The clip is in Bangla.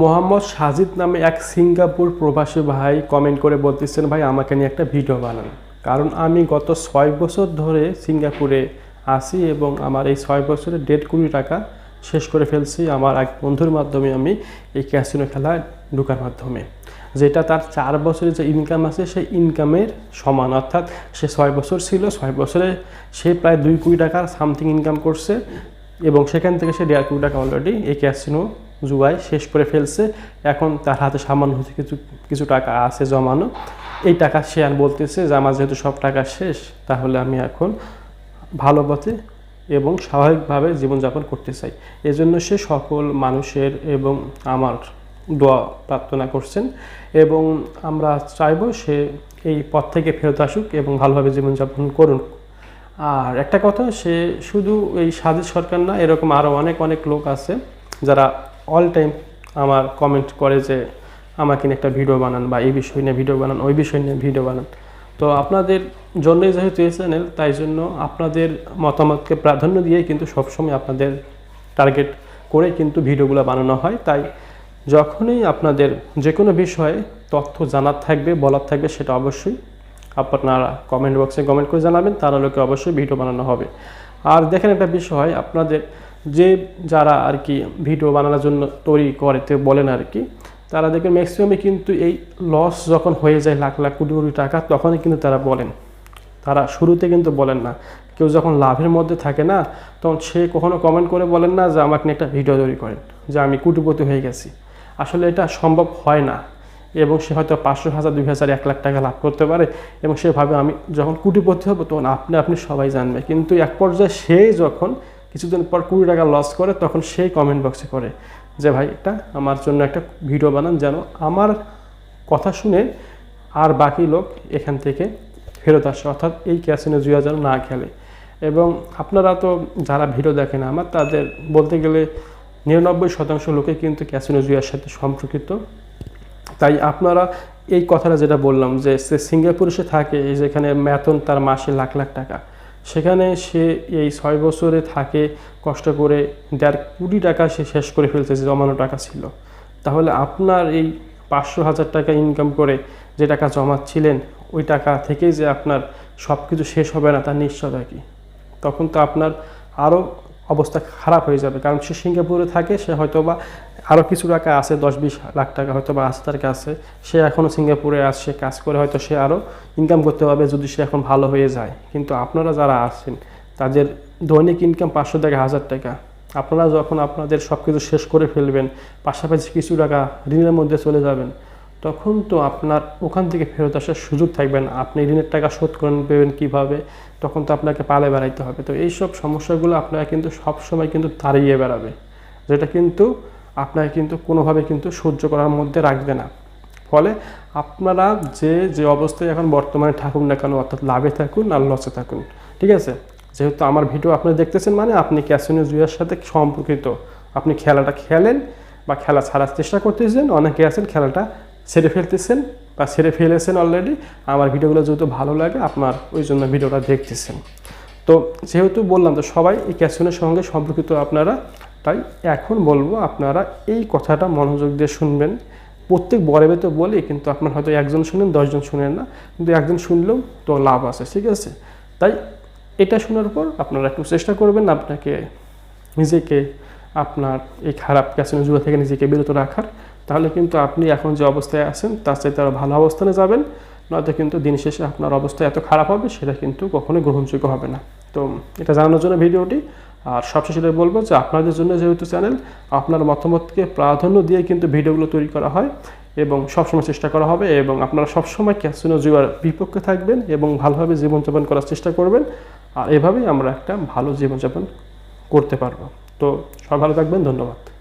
মোহাম্মদ সাজিদ নামে এক সিঙ্গাপুর প্রবাসী ভাই কমেন্ট করে বলতেছেন, ভাই, আমাকে নিয়ে একটা ভিডিও বানান। কারণ আমি গত ছয় বছর ধরে সিঙ্গাপুরে আসি এবং আমার এই ছয় বছরে দেড় কোটি টাকা শেষ করে ফেলছি আমার এক বন্ধুর মাধ্যমে আমি এই ক্যাসিনো খেলায় ঢোকার মাধ্যমে। যেটা তার চার বছরের যে ইনকাম আছে, সেই ইনকামের সমান। অর্থাৎ সে ছয় বছর ছিল, ছয় বছরে সে প্রায় দুই কোটি টাকার সামথিং ইনকাম করছে এবং সেখান থেকে সে দেড় কোটি টাকা অলরেডি এই ক্যাসিনো জুয়ায় শেষ করে ফেলছে। এখন তার হাতে সামান্য কিছু কিছু টাকা আছে জমানো। এই টাকা সে আর বলতেছে যে, আমার যেহেতু সব টাকা শেষ, তাহলে আমি এখন ভালো পথে এবং স্বাভাবিকভাবে জীবনযাপন করতে চাই। এজন্য সে সকল মানুষের এবং আমার দোয়া প্রার্থনা করছেন এবং আমরা চাইব সে এই পথ থেকে ফেরত আসুক এবং ভালোভাবে জীবনযাপন করুন আর একটা কথা, সে শুধু এই সাজিদ সরকার না, এরকম আরও অনেক অনেক লোক আছে যারা অল টাইম আমার কমেন্ট করে যে, আমাকে নিয়ে একটা ভিডিও বানান বা এই বিষয় নিয়ে ভিডিও বানান, ওই বিষয় নিয়ে ভিডিও বানান। তো আপনাদের জন্যই যেহেতু এই চ্যানেল তাই জন্য আপনাদের মতামতকে প্রাধান্য দিয়ে কিন্তু সবসময় আপনাদের টার্গেট করে কিন্তু ভিডিওগুলো বানানো হয়। তাই যখনই আপনাদের যে কোনো বিষয়ে তথ্য জানার থাকবে, বলার থাকবে, সেটা অবশ্যই আপনারা কমেন্ট বক্সে কমেন্ট করে জানাবেন তার লোকে অবশ্যই ভিডিও বানানো হবে। আর দেখেন একটা বিষয়, আপনাদের যে যারা আর কি ভিডিও বানানোর জন্য তৈরি করে, তো বলেন আর কি, তারা দেখবেন ম্যাক্সিমামে কিন্তু এই লস যখন হয়ে যায় লাখ লাখ কোটি কোটি টাকা, তখনই কিন্তু তারা বলেন। তারা শুরুতে কিন্তু বলেন না। কেউ যখন লাভের মধ্যে থাকে না, তখন সে কখনো কমেন্ট করে বলেন না যে, আমাকে একটা ভিডিও তৈরি করেন, যে আমি কুটিপতি হয়ে গেছি। আসলে এটা সম্ভব হয় না। এবং সে হয়তো পাঁচশো হাজার, দুই হাজার, এক লাখ টাকা লাভ করতে পারে এবং সেভাবে আমি যখন কুটিপতি হব, তখন আপনি আপনি সবাই জানবে। কিন্তু এক পর্যায়ে সে যখন কিছুদিন পর কুড়ি টাকা লস করে তখন সেই কমেন্ট বক্সে করে যে, ভাই, এটা আমার জন্য একটা ভিডিও বানান যেন আমার কথা শুনে আর বাকি লোক এখান থেকে ফেরত আসে। অর্থাৎ এই ক্যাসিনো জুয়া যেন না খেলে। এবং আপনারা তো যারা ভিডিও দেখেন আমার, তাদের বলতে গেলে নিরানব্বই শতাংশ লোকে কিন্তু ক্যাসিনো জুয়ার সাথে সম্পর্কিত। তাই আপনারা এই কথাটা যেটা বললাম যে, সে সিঙ্গাপুরে সে থাকে যেখানে বেতন তার মাসে লাখ লাখ টাকা। সেখানে সে এই ছয় বছরে থাকে, কষ্ট করে দেড় কোটি টাকা সে শেষ করে ফেলছে যে জমানো টাকা ছিল। তাহলে আপনার এই পাঁচশো হাজার টাকা ইনকাম করে যে টাকা জমাচ্ছিলেন, ওই টাকা থেকেই যে আপনার সব কিছু শেষ হবে না তার নিশ্চয়তা কি? তখন তো আপনার আরও অবস্থা খারাপ হয়ে যাবে। কারণ সে সিঙ্গাপুরে থাকে, সে হয়তো বা আরও কিছু টাকা আছে দশ বিশ লাখ টাকা হয়তো বা আছে তার কাছে। সে এখনও সিঙ্গাপুরে আসছে কাজ করে হয়তো সে আরও ইনকাম করতে পারবে যদি সে এখন ভালো হয়ে যায়। কিন্তু আপনারা যারা আছেন, তাদের দৈনিক ইনকাম পাঁচশো টাকা হাজার টাকা। আপনারা যখন আপনাদের সব কিছু শেষ করে ফেলবেন, পাশাপাশি কিছু টাকা ঋণের মধ্যে চলে যাবেন। তখন তো আপনার ওখান থেকে ফেরত আসার সুযোগ থাকবে না। আপনি ঋণের টাকা শোধ করে নেবেন কীভাবে? তখন তো আপনাকে পালে বেড়াইতে হবে। তো এই সব সমস্যাগুলো আপনারা কিন্তু সবসময় কিন্তু তাড়িয়ে বেড়াবে। যেটা কিন্তু আপনাকে কিন্তু কোনোভাবে কিন্তু সহ্য করার মধ্যে রাখবে না। ফলে আপনারা যে যে অবস্থায় এখন বর্তমানে থাকুন না কেন, অর্থাৎ লাভে থাকুন আর লসে থাকুন। ঠিক আছে? যেহেতু আমার ভিডিও আপনি দেখতেছেন মানে আপনি ক্যাসিনো জুয়ার সাথে সম্পর্কিত। আপনি খেলাটা খেলেন বা খেলা ছাড়ার চেষ্টা করতেছেন, অনেকে আছেন খেলাটা ছেড়ে ফেলতেছেন বা ছেড়ে ফেলেছেন অলরেডি আমার ভিডিওগুলো যেহেতু ভালো লাগে, আপনার ওই জন্য ভিডিওটা দেখতেছেন। তো যেহেতু বললাম তো সবাই এই ক্যাসিনোর সঙ্গে সম্পর্কিত আপনারা, তাই এখন বলব আপনারা এই কথাটা মনোযোগ দিয়ে শুনবেন। প্রত্যেক বরেবে তো বলি, কিন্তু আপনার হয়তো একজন শুনেন, দশজন শুনেন না। কিন্তু একজন শুনলেও তো লাভ আছে, ঠিক আছে? তাই এটা শোনার পর আপনারা একটু চেষ্টা করবেন আপনাকে নিজেকে, আপনার এই খারাপ ক্যাসিনো জুয়া থেকে নিজেকে বিরত রাখার। তাহলে কিন্তু আপনি এখন যে অবস্থায় আছেন, তার চাইতে আরও ভালো অবস্থানে যাবেন। নয়তো কিন্তু দিন শেষে আপনার অবস্থা এত খারাপ হবে, সেটা কিন্তু কখনোই গ্রহণযোগ্য হবে না। তো এটা জানানোর জন্য ভিডিওটি। আর সবশেষে বলব যে আপনাদের জন্য যেহেতু চ্যানেল, আপনার মতামতকে প্রাধান্য দিয়ে কিন্তু ভিডিওগুলো তৈরি করা হয় এবং সবসময় চেষ্টা করা হবে এবং আপনারা সবসময় ক্যাসিনো জুয়ার বিপক্ষে থাকবেন এবং ভালোভাবে জীবনযাপন করার চেষ্টা করবেন। আর এভাবেই আমরা একটা ভালো জীবনযাপন করতে পারব। তো সব ভালো থাকবেন, ধন্যবাদ।